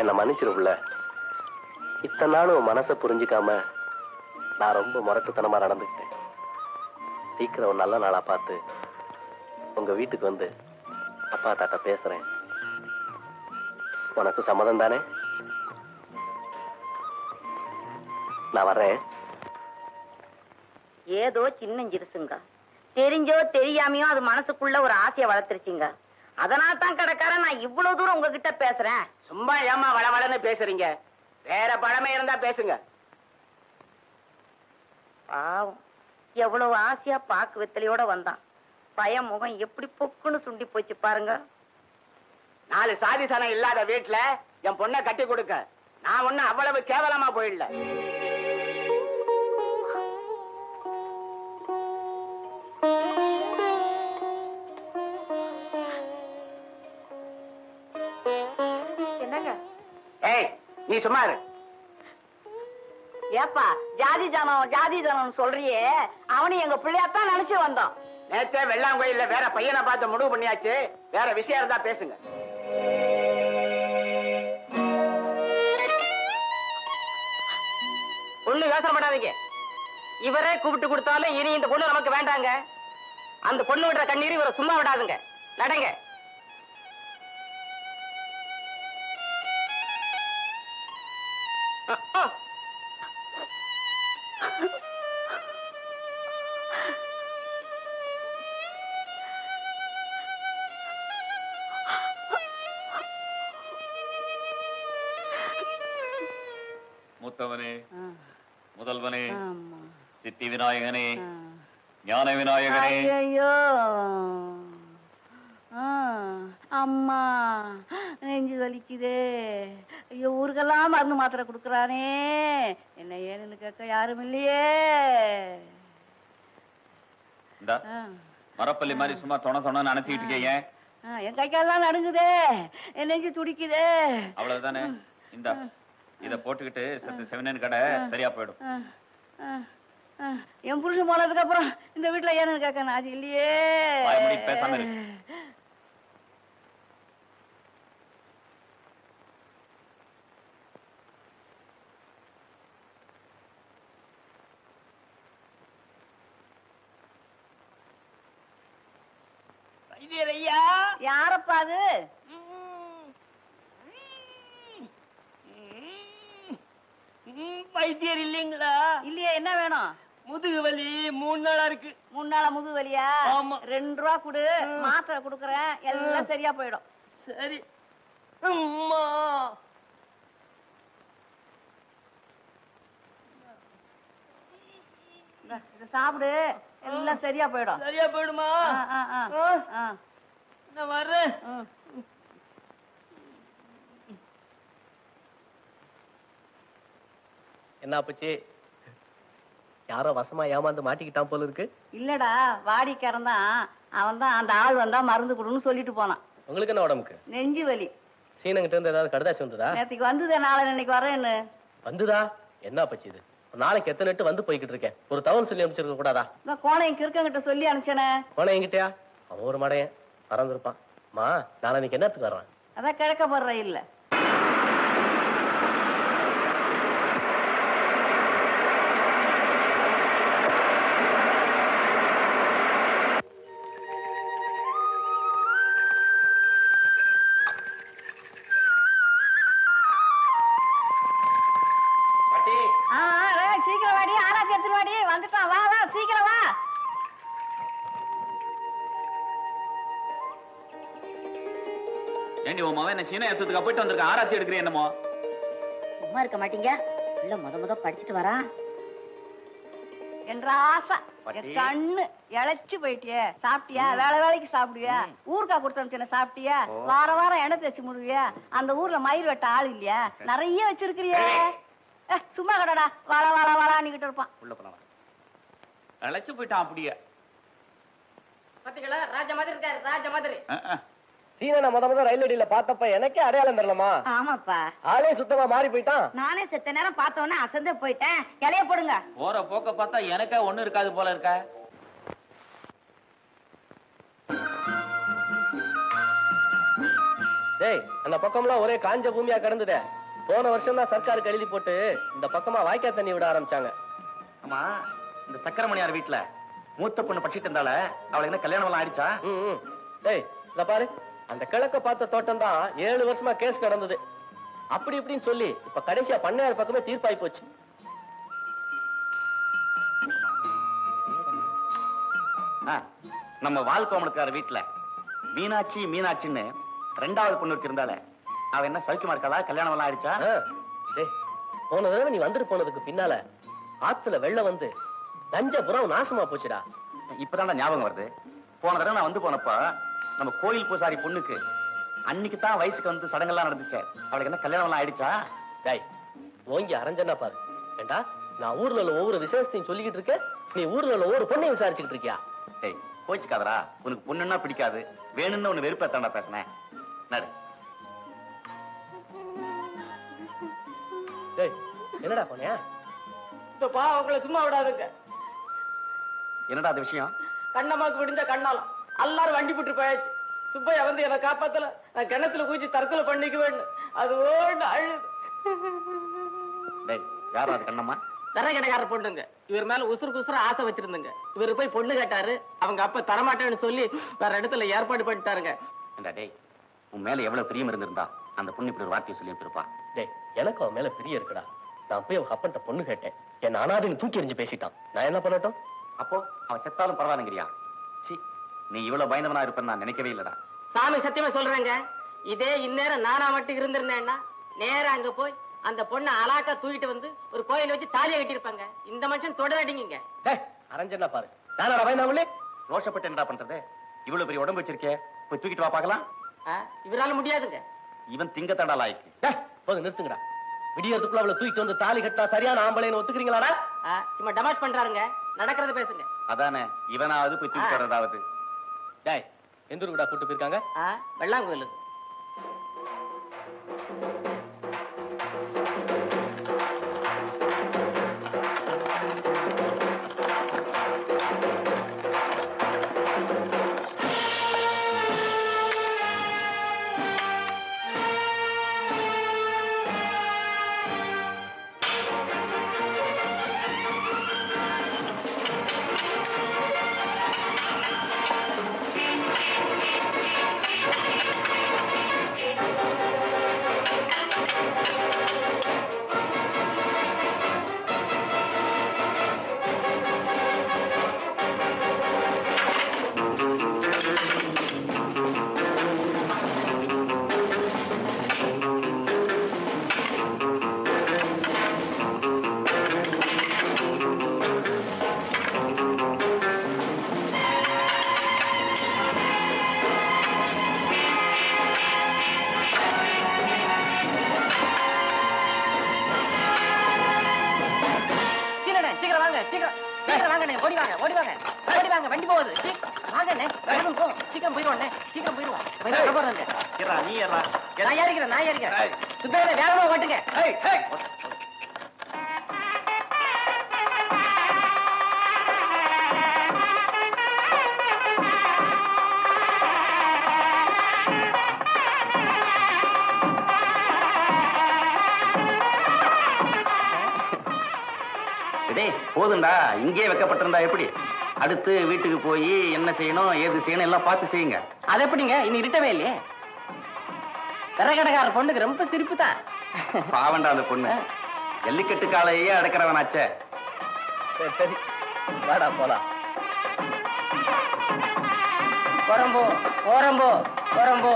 என்ன மன்னிச்சிருப்புல இத்தனை நாளும் உன் மனசை புரிஞ்சுக்காம நான் ரொம்ப முரட்டுத்தனமா நடந்துக்கிட்டேன். சீக்கிரம் ஒரு நல்ல நாளா பார்த்து உங்க வீட்டுக்கு வந்து அப்பா தாட்ட பேசுறேன். உனக்கு சம்மதம் தானே? நான் வர்றேன். ஏதோ சின்னஞ்சிருசுங்க தெரிஞ்சோ தெரியாமையோ அது மனசுக்குள்ள ஒரு ஆசையை வளர்த்துருச்சுங்க. அதனால தான் கடைக்காரன் நான் இவ்வளவு தூரம் உங்ககிட்ட பேசுறேன். சும்மா ஏமா வளவளன்னு பேசுறீங்க. வேற பழமே இருந்தா பேசுங்க. பாவம். எவ்வளவு ஆசையா பாக்கு வெத்தலையோட வந்தான். பய முகம் எப்படி பொக்குன்னு சுண்டி போச்சு பாருங்க. நாலு சாதி சனம் இல்லாத வீட்டுல என் பொண்ணை கட்டி கொடுக்க. நான் ஒண்ணு அவ்வளவு கேவலமா போயிடல. நீ சும்மா இரு. ஏப்பா ஜாதி ஜனம் ஜாதி ஜனம் சொல்றியே. அவனு எங்க பிள்ளையாத்தான் நினைச்சு வந்தோம். நேத்தே வெள்ளாங்கோயில்ல வேற பையனை பார்த்து முடிவு பண்ணியாச்சு. வேற விஷயம் இருந்தா பேசுங்க. ஒண்ணு யோசனை பண்ணாதீங்க. இவரே கூப்பிட்டு கொடுத்தாலும் இனி இந்த பொண்ணு நமக்கு வேண்டாங்க. அந்த பொண்ணு விடுற கண்ணீர் இவரை சும்மா விடாதுங்க. நடங்க. மூத்தவனே முதல்வனே சித்தி விநாயகனே ஞான விநாயகனே. ஐயோ அம்மா. நெஞ்சு வலிக்குதே. ஐயோ ஊருக்கெல்லாம் மருந்து மாத்திரை கொடுக்குறானே. என்ன ஏன்னு கேட்க யாரும் இல்லையே. இந்த. மரப்பள்ளி மாதிரி சும்மா தொண தொண நினைச்சுக்கிட்டு இருக்கீங்க ஆ, என் கை காலெல்லாம் நடுங்குதே. என் நெஞ்சு துடிக்குதே. அவ்வளவுதானே? இந்த இத போட்டுக்கிட்டு சத்து கடை சரியா போயிடும். ஆ, ஆ, ஆ. என் புருஷன் போனதுக்கு அப்புறம் இந்த வீட்டுல ஏன்னு கேட்க அது இல்லையே. வாய் பேசாம இரு. ஐயா யாரப்பா அது? வைத்தியர் இல்லைங்களா? இல்லையே என்ன வேணும்? முதுகு வலி மூணு நாளா இருக்கு. மூணு நாளா முதுகு வலியா? ஆமா. ரெண்டு ரூபா கொடு. மாத்திரை கொடுக்குறேன். எல்லாம் சரியா போயிடும். சரி. அம்மா. சாப்பிடு. எல்லாம் சரியா போயிடும். சரியா போயிடுமா? ஆ, ஆ, ஆ. ஆ, நான் வர்றேன். என்ன ஆப்புச்சு? யாரோ வசமா ஏமாந்து மாட்டிக்கிட்டான் போல இருக்கு. இல்லடா வாடிக்காரன் தான். அவன் தான் அந்த ஆள் வந்தா மருந்து கொடுன்னு சொல்லிட்டு போனான். உங்களுக்கு என்ன உடம்புக்கு? நெஞ்சு வலி. சீனங்கிட்ட இருந்து ஏதாவது கடுதாசி வந்ததா? நேத்துக்கு வந்ததே நாளை இன்னைக்கு வரேன்னு வந்துதா? என்ன ஆப்புச்சு இது? ஒரு நாளைக்கு எத்தனை எட்டு வந்து போய்கிட்டு இருக்கேன். ஒரு தவறு சொல்லி அனுப்பிச்சிருக்க கூடாதா? இந்த கோணையும் கிறுக்கங்கிட்ட சொல்லி அனுப்பிச்சனே. போன என்கிட்டயா அவன் ஒரு மடையன். பறந்துருப்பான். மா நாளைக்கு என்னத்துக்கு வர்றான்? அதான் கிழக்கப்படுற இல்ல. பாட்டி. ஆ, ஆ, ஏய், சீக்கிரம் வாடி ஆராய்ச்சி எடுத்துட்டு வாடி. வந்துட்டான் வா வா சீக்கிரம் வா. ஏண்டி உன் மகன் என்ன சீன போயிட்டு வந்திருக்க? ஆராய்ச்சி எடுக்கிறேன் என்னமோ? சும்மா இருக்க மாட்டீங்க. இல்ல முத முத படிச்சுட்டு வரா. என்ற ஆசை. என் கண்ணு இழைச்சு போயிட்டியே. சாப்பிட்டியா? வேலை வேலைக்கு சாப்பிடுவியா? ஊருக்கா கொடுத்தனுச்சு சாப்பிட்டியா? வார வாரம் எண்ணெய் தேய்ச்சி முடுவியா? அந்த ஊர்ல மயிர் வெட்ட ஆள் இல்லையா? நிறைய வச்சிருக்கிறியே. ஏ, சும்மா கடடா. வாழ வாழ வாழான்னுகிட்டு இருப்பான். உள்ள போலாம். அழைச்சு போயிட்டான் அப்படியே. பாத்தீங்களா? ராஜா மாதிரி இருக்காரு. ராஜா மாதிரி. அஹ். சீனனை முத முத ரயில் அடியில பார்த்தப்ப எனக்கே அடையாளம் தெரியலமா ஆமாப்பா. ஆளே சுத்தமா மாறி போயிட்டான். நானே செத்த நேரம் பார்த்த உடனே அசந்தே போயிட்டேன். இலைய போடுங்க. போற போக்க பார்த்தா எனக்கே ஒண்ணு இருக்காது போல இருக்க. டேய் அந்த பக்கம்லாம் ஒரே காஞ்ச பூமியா கிடந்ததே. போன வருஷம் தான் சர்க்காருக்கு எழுதி போட்டு இந்த பக்கமா வாய்க்கா தண்ணி விட ஆரம்பிச்சாங்க. ஆமா இந்த சக்கரமணியார் வீட்டுல மூத்த பொண்ணு படிச்சிட்டு இருந்தால அவளுக்கு என்ன கல்யாணம் எல்லாம் ஆயிடுச்சா. டேய் இத பாரு. அந்த கிழக்க பார்த்த தோட்டம் தான் ஏழு வருஷமா கேஸ் நடந்தது அப்படி இப்படின்னு சொல்லி இப்ப கடைசியா பண்ணையார் பக்கமே தீர்ப்பாய் போச்சு. ஆ, நம்ம வாழ்க்கோமலுக்கார வீட்டுல மீனாட்சி மீனாட்சின்னு ரெண்டாவது பொண்ணு வச்சிருந்தால அவ என்ன சௌக்கியமா இருக்காளா? கல்யாணம் எல்லாம் ஆயிடுச்சா? போன தடவை நீ வந்துட்டு போனதுக்கு பின்னால ஆத்துல வெள்ளம் வந்து நஞ்சபுரம் நாசமா போச்சுடா. இப்பதான் ஞாபகம் வருது. போன தடவை நான் வந்து போனப்ப நம்ம கோயில் பூசாரி பொண்ணுக்கு அன்னைக்கு தான் வயசுக்கு வந்து சடங்கெல்லாம் நடந்துச்சே அவளுக்கு என்ன கல்யாணம் எல்லாம் ஆயிடுச்சா? டேய் ஓங்கி அரைஞ்சனா பாரு. ஏண்டா நான் ஊர்ல உள்ள ஒவ்வொரு விசேஷத்தையும் சொல்லிக்கிட்டு இருக்க நீ ஊர்ல உள்ள ஒவ்வொரு பொண்ணையும் விசாரிச்சுக்கிட்டு இருக்கியா? டேய் கோச்சுக்காதரா உனக்கு பொண்ணுன்னா பிடிக்காது. வேணும்னு உன்னை வெறுப்பேத்தாண்டா பேசினேன். நடு. டேய் என்னடா போனியா இந்த பாவங்களை சும்மா விடாதுங்க. என்னடா அது விஷயம்? கண்ணம்மாக்கு விடிஞ்ச கண்ணாலம். எல்லாரும் வண்டி போட்டு போயாச்சு. சுப்பையா வந்து என்னை காப்பாத்தல. நான் கிணத்துல குதிச்சு தற்கொலை பண்ணிக்க வேண்டும் அது ஓடு அழுது. டேய் யாரா அது கண்ணம்மா? தர கடைக்கார பொண்ணுங்க. இவர் மேல உசுறு குசுறு ஆசை வச்சிருந்துங்க. இவர் போய் பொண்ணு கேட்டாரு. அவங்க அப்ப தரமாட்டேன்னு சொல்லி வேற இடத்துல ஏற்பாடு பண்ணிட்டாருங்க. டேய் உன் மேல எவ்வளவு பிரியம் இருந்திருந்தா அந்த பொண்ணு இப்படி ஒரு வார்த்தையை சொல்லி இருப்பா டேய் எனக்கு அவன் மேல பிரிய இருக்குடா. நான் போய் அவங்க அப்பன்ட்ட பொண்ணு கேட்டேன். என் அனாதைன்னு தூக்கி எறிஞ்சு பேசிட்டான். நான் என்ன பண்ணட்டும்? அப்போ அவன் செத்தாலும் பரவாயில்லைங்கிறியா? சி நீ இவ்வளவு பயந்தவனா இருப்பேன்னு நான் நினைக்கவே இல்லடா. சாமி சத்தியமா சொல்றேங்க. இதே இந்நேரம் நானா மட்டும் இருந்திருந்தேன்னா நேரா அங்க போய் அந்த பொண்ணை அலாக்கா தூக்கிட்டு வந்து ஒரு கோயில வச்சு தாலியை கட்டியிருப்பாங்க. இந்த மனுஷன் தொடரடிங்க அரைஞ்சனா பாரு. நானடா பயந்தாமலே ரோஷப்பட்டு என்னடா பண்றது? இவ்வளவு பெரிய உடம்பு வச்சிருக்கே. போய் தூக்கிட்டு வா பார்க்கலாம். இவரால முடியாதுங்க. இவன் திங்கத்தடா லாய்க்கு. போங்க நிறுத்துங்கடா. விடியறதுக்குள்ள அவளை தூக்கிட்டு வந்து தாலி கட்டினா சரியான ஆம்பளைன்னு ஒத்துக்கிறீங்களாடா? சும்மா டமாட் பண்றாருங்க. நடக்கிறத பேசுங்க. அதானே இவனாவது போய் தூக்கிட்டு. வர்றதாவது. டேய் எந்த ஊருக்குடா கூட்டு போயிருக்காங்க? வெள்ளாங்கோயிலுக்கு. வாங்க சீக்கிரம் சீக்கிரம் வாங்க ஓடி வாங்க ஓடி வாங்க ஓடி வாங்க வண்டி போகுது வாங்க வேகம் போ சீக்கிரம் போயிடுவோம் சீக்கிரம் போயிடுவோம். ஏறா நீ நான் ஏறிக்கிறேன் நான் ஏறிக்கிறேன். சுத்தேவனை வேகமா ஓட்டுங்க. டேய் போதும்டா இங்கே வைக்கப்பட்டிருந்தா எப்படி? அடுத்து வீட்டுக்கு போய் என்ன செய்யணும் ஏது செய்யணும் எல்லாம் பார்த்து செய்யுங்க. அது எப்படிங்க? இன்னும் இருட்டவே இல்லையே. கரகடகார பொண்ணுக்கு ரொம்ப சிரிப்பு தான் பாவண்டா அந்த பொண்ணு. ஜல்லிக்கட்டு காலையே அடக்கிறவனாச்சே. சரி சரி. வாடா போலாம். குரம்போ குரம்போ குரம்போ